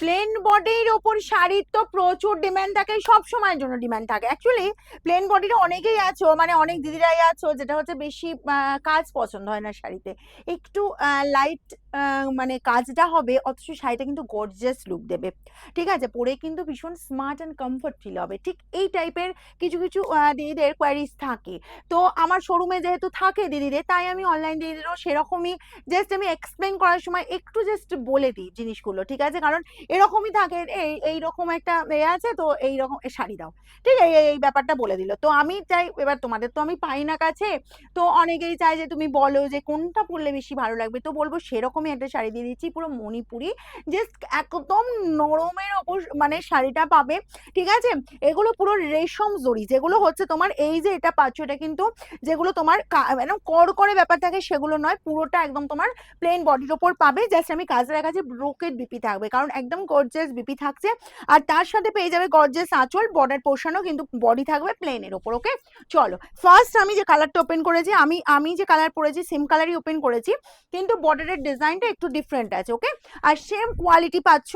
Plane বডির ওপর শাড়ির তো প্রচুর ডিম্যান্ড থাকে, সব সময়ের জন্য ডিম্যান্ড থাকে। অ্যাকচুয়ালি প্লেন বডির অনেকেই আছো মানে অনেক দিদিরাই আছো, যেটা হচ্ছে বেশি কাজ পছন্দ হয় না শাড়িতে। একটু লাইট মানে কাজটা হবে, অথচ শাড়িটা কিন্তু গর্জিয়াস লুক দেবে। ঠিক আছে? পরে কিন্তু ভীষণ স্মার্ট অ্যান্ড কমফর্ট ফিল হবে। ঠিক এই টাইপের কিছু কিছু দিদিদের কোয়ারিজ থাকে। তো আমার শোরুমে যেহেতু থাকে দিদিদের, তাই আমি অনলাইন দিদিদেরও সেরকমই জাস্ট আমি এক্সপ্লেন করার সময় একটু জাস্ট বলে দিই জিনিসগুলো, ঠিক আছে? কারণ এরকমই থাকে, এই, এইরকম একটা এ আছে, তো এইরকম শাড়ি দাও। ঠিক আছে এই ব্যাপারটা বলে দিল। তো আমি চাই, এবার তোমাদের তো আমি পাই না কাছে, তো অনেকেই চাই যে তুমি বলো যে কোনটা পরলে বেশি ভালো লাগবে। তো বলব সেরকমই একটা শাড়ি দিয়ে দিচ্ছি, পুরো মণিপুরি। জাস্ট একদম নরমের ওপর মানে শাড়িটা পাবে, ঠিক আছে? এগুলো পুরো রেশম জড়ি যেগুলো হচ্ছে তোমার, এই যে এটা পাচ্ছ, এটা কিন্তু যেগুলো তোমার মানে কর করে ব্যাপার থাকে সেগুলো নয়, পুরোটা একদম তোমার প্লেন বডির ওপর পাবে। জাস্ট আমি কাজে দেখাচ্ছি ব্রোকেট বিপি থাকবে, কারণ একদম গর্জিয়াস বিপি থাকছে। আর তার সাথে পেয়ে যাবে গর্জিয়াস আঁচল, বর্ডার পোর্শনও কিন্তু বডি থাকবে প্লেনের ওপর ওকে চলো ফার্স্ট আমি যে কালারটা ওপেন করেছি, আমি আমি যে কালার পরেছি সেম কালারই ওপেন করেছি, কিন্তু বর্ডারের ডিজাইনটা একটু ডিফারেন্ট আছে ওকে আর সেম কোয়ালিটি পাচ্ছ,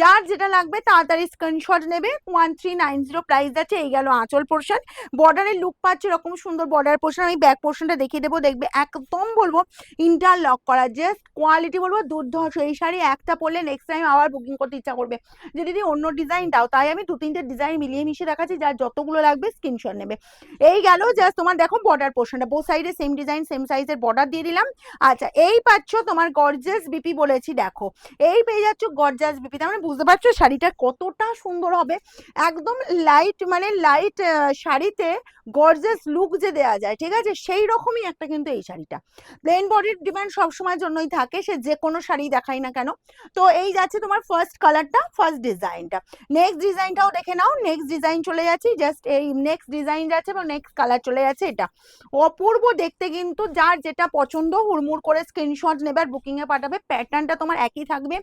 যার যেটা লাগবে তাড়াতাড়ি স্ক্রিনশট নেবে one three nine zero price আছে, এই গেল আঁচল পোর্শন বর্ডারের লুক পাচ্ছে, এরকম সুন্দর বর্ডার পোর্শন আমি ব্যাক পোর্শনটা দেখিয়ে দেবো, দেখবে একদম বলব ইন্টারলক করা জাস্ট কোয়ালিটি বলব দুর্ধর্ষ এই শাড়ি একটা পরলে নেক্সট টাইম আবার বুকিং করতে ইচ্ছা করবে। যে দিদি অন্য ডিজাইন দাও, তাই আমি দু তিনটে ডিজাইন মিলিয়ে মিশিয়ে দেখাচ্ছি, যার যতগুলো লাগবে স্ক্রিনশট নেবে। এই গেল জাস্ট তোমার দেখো বর্ডার পোর্শনটা বো সাইডে সেম ডিজাইন সেম সাইজের বর্ডার দিয়ে দিলাম। আচ্ছা এই পাচ্ছ তোমার গর্জেস বিপি বলেছি, দেখো। এই পেয়ে যাচ্ছ গর্জাস বিপি তার মানে বুঝতে পারছ শাড়িটা কতটা সুন্দর হবে। একদম লাইট মানে লাইট শাড়িতে গর্জেস লুক যে দেওয়া যায়, ঠিক আছে? সেই রকমই একটা কিন্তু এই শাড়িটা। প্লেন বডির ডিমান্ড সবসময়ের জন্যই থাকে, সে যে কোনো শাড়ি দেখাই না কেন। তো এই যাচ্ছে তোমার ফার্স্ট কালারটা ফার্স্ট ডিজাইনটা নেক্সট ডিজাইনটাও দেখে নাও নেক্সট ডিজাইন চলে যাচ্ছি জাস্ট এই নেক্সট ডিজাইন যাচ্ছে এবং নেক্সট কালার চলে যাচ্ছে এটা। অপূর্ব দেখতে কিন্তু যার যেটা পছন্দ, হুড়মুড় করে স্ক্রিনশট নেবে আর বুকিং এ পাঠাবে প্যাটার্নটা তোমার একই থাকবে।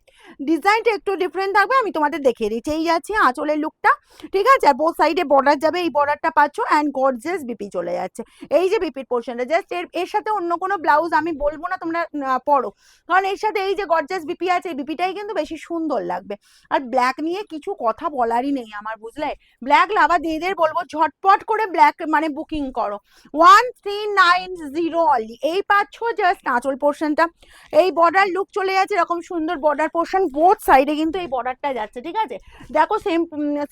ডিজাইনটা একটু ডিফারেন্ট থাকবে, আমি তোমাদের দেখিয়ে দিচ্ছি। এই যাচ্ছে আঁচলের লুকটা ঠিক আছে? আর বোথ সাইডে বর্ডার যাবে, এই বর্ডারটা পাচ্ছ অ্যান্ড গর্জেস বিপি চলে যাচ্ছে। এই যে বিপির পোর্শনটা জাস্ট এর এর সাথে অন্য কোনো ব্লাউজ আমি বলব না, তোমরা পরো। কারণ এর সাথে এই যে গর্জেস বিপি আছে, এই বিপিটাই কিন্তু বেশি সুন্দর লাগবে। আর ব্ল্যাক নিয়ে কিছু কথা বলারই নেই আমার, বুঝলে? ব্ল্যাক লাভা দিদিদের বলব ঝটপট করে ব্ল্যাক মানে বুকিং করো। One three nine zero only এই পাচ্ছ জাস্ট আঁচল পোর্শনটা এই বর্ডার লুক চলে যাচ্ছে, এরকম সুন্দর বর্ডার পোর্শন বোথ সাইডে কিন্তু এই বর্ডারটা যাচ্ছে, ঠিক আছে? দেখো সেম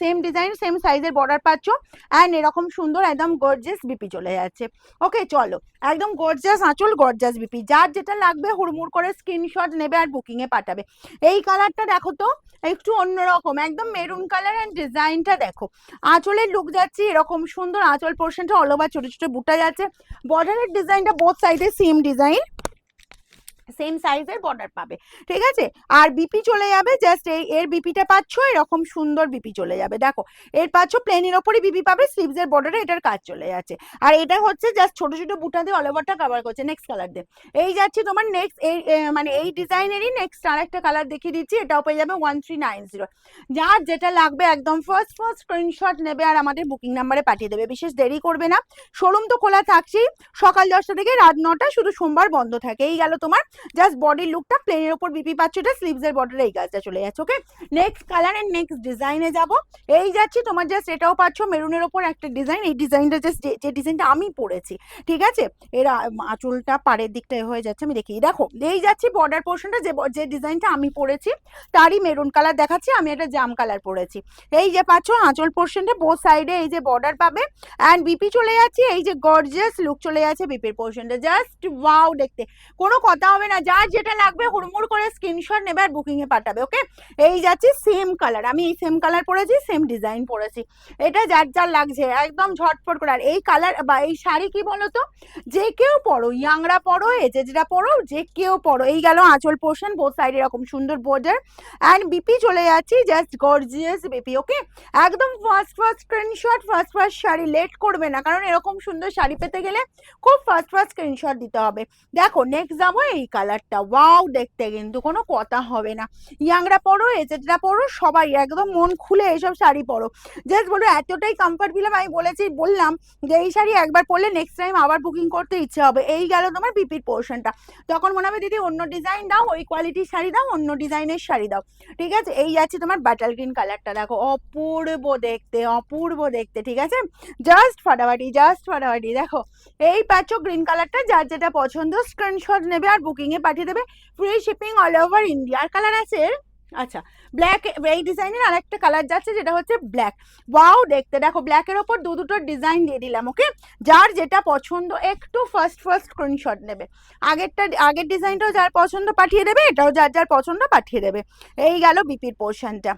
সেম ডিজাইন সেম সাইজের বর্ডার পাচ্ছ। অ্যান্ড এরকম সুন্দর একদম গর্জিয়াস বিপি চলে যাচ্ছে। ওকে চলো। একদম গর্জিয়াস আঁচল গর্জিয়াস বিপি যার যেটা লাগবে হুড়মুড় করে স্ক্রিনশট নেবে আর বুকিংয়ে পাঠাবে। এই কালারটা দেখো তো। একটু অন্যরকম, একদম মেরুন কালার অ্যান্ড ডিজাইনটা দেখো। আঁচলের লুক যাচ্ছে এরকম সুন্দর, আঁচল পোর্শনটা অল ছোট ছোট বুটা যাচ্ছে। বর্ডারের ডিজাইনটা বোথ সাইডে সেম ডিজাইন সেম সাইজের বর্ডার পাবে, ঠিক আছে? আর বিপি চলে যাবে জাস্ট এই, এর বিপিটা পাচ্ছ, এরকম সুন্দর বিপি চলে যাবে, দেখো। এর পাচ্ছ প্লেনের ওপরই বিপি পাবে স্লিভসের বর্ডারে এটার কাজ চলে যাচ্ছে। আর এটা হচ্ছে জাস্ট ছোট ছোট বুটা দিয়ে অল ওভারটা কভার করছে নেক্সট কালার দিয়ে। এই যাচ্ছে তোমার নেক্সট এই মানে এই ডিজাইনেরই নেক্সট আর একটা কালার দেখিয়ে দিচ্ছি, এটাও পেয়ে যাবে ওয়ান থ্রি নাইন জিরো যার যেটা লাগবে একদম ফার্স্ট ফার্স্ট স্ক্রিনশট নেবে আর আমাদের বুকিং নাম্বারে পাঠিয়ে দেবে, বিশেষ দেরি করবে না। শোরুম তো খোলা থাকছেই, সকাল দশটা থেকে রাত নটা, শুধু সোমবার বন্ধ থাকে। এই গেল তোমার জাস্ট বডির লুকটা প্লেনের ওপর বিপি পাচ্ছ, এটা স্লিভসের বর্ডারে এই কাজটা চলে যাচ্ছে okay next colour and next ডিজাইনে যাব। এই যাচ্ছি, তোমার জাস্ট এটাও পাচ্ছ মেরুনের ওপর একটা ডিজাইন এই ডিজাইনটা জাস্ট যে ডিজাইনটা আমি পরেছি, ঠিক আছে? এরা আঁচলটা পাড়ের দিকটা হয়ে যাচ্ছে, আমি দেখি দেখো, এই যাচ্ছি বর্ডার পোর্শনটা যে যে ডিজাইনটা আমি পরেছি, তারই মেরুন কালার দেখাচ্ছি, আমি একটা জাম কালার পরেছি। এই যে পাচ্ছ, আঁচল পোর্শনটা বোথ সাইডে এই যে বর্ডার পাবে অ্যান্ড বিপি চলে যাচ্ছে, এই যে গর্জিয়াস লুক চলে যাচ্ছে বিপির পোর্শনটা জাস্ট ওয়াও দেখতে। কোনো কথা হবে না, যার যেটা লাগবে হুড়মুড় করে স্ক্রিনশট নেবে আর বুকিং এ পাঠাবে ওকে এই যাচ্ছে সেম কালার আমি এই সেম কালার পরেছি সেম ডিজাইন পরেছি। এটা যার যার লাগছে, একদম ঝটফট করে। আর এই কালার বা এই শাড়ি কি বলতো? যে কেউ পরো ইয়াংরা পরো, এজেজরা পরো, যে কেউ পরো। এই গেল আঁচল পোর্শন বোথ সাইড এরকম সুন্দর বর্ডার অ্যান্ড বিপি চলে যাচ্ছি জাস্ট গর্জিয়াস বিপি ওকে একদম first first screenshot first first sari late করবে না। কারণ এরকম সুন্দর শাড়ি পেতে গেলে খুব ফার্স্ট ফার্স্ট স্ক্রিনশট দিতে হবে। দেখো নেক্সট যাব এই কালারটা ওয়াও দেখতে কিন্তু কোনো কথা হবে না। ইয়াংরা পরো, এজেডরা পরো, সবাই একদম মন খুলে এসব শাড়ি পরো। জাস্ট বলো, এতটাই কমফর্ট ফিলাম আমি বলেছি, বললাম যে এই শাড়ি একবার পরলে নেক্সট টাইম আবার বুকিং করতে ইচ্ছে হবে। এই গেল তোমার বিপির পোর্শনটা তখন মনে হবে দিদি, অন্য ডিজাইন দাও, ওই কোয়ালিটির শাড়ি দাও, অন্য ডিজাইনের শাড়ি দাও। ঠিক আছে, এই যাচ্ছে তোমার বাটার গ্রিন কালারটা দেখো, অপূর্ব দেখতে অপূর্ব দেখতে, ঠিক আছে? জাস্ট ফাটাফাটি জাস্ট ফাটাফাটি। দেখো, এই পাচ্ছ গ্রিন কালারটা যার যেটা পছন্দ স্ক্রিনশট নেবে আর বুকিংয়ে পাঠিয়ে দেবে। Free shipping all over India আর কালার আছে আচ্ছা ব্ল্যাক এই ডিজাইনের আর একটা কালার যাচ্ছে, যেটা হচ্ছে ব্ল্যাক ওয়াও দেখতে দেখো ব্ল্যাকের ওপর দু দুটো ডিজাইন দিয়ে দিলাম ওকে যার যেটা পছন্দ, একটু ফার্স্ট ফার্স্ট স্ক্রিনশট নেবে। আগেরটা, আগের ডিজাইনটাও যার পছন্দ পাঠিয়ে দেবে, এটাও যার যার পছন্দ পাঠিয়ে দেবে। এই গেল বিপির পোর্শনটা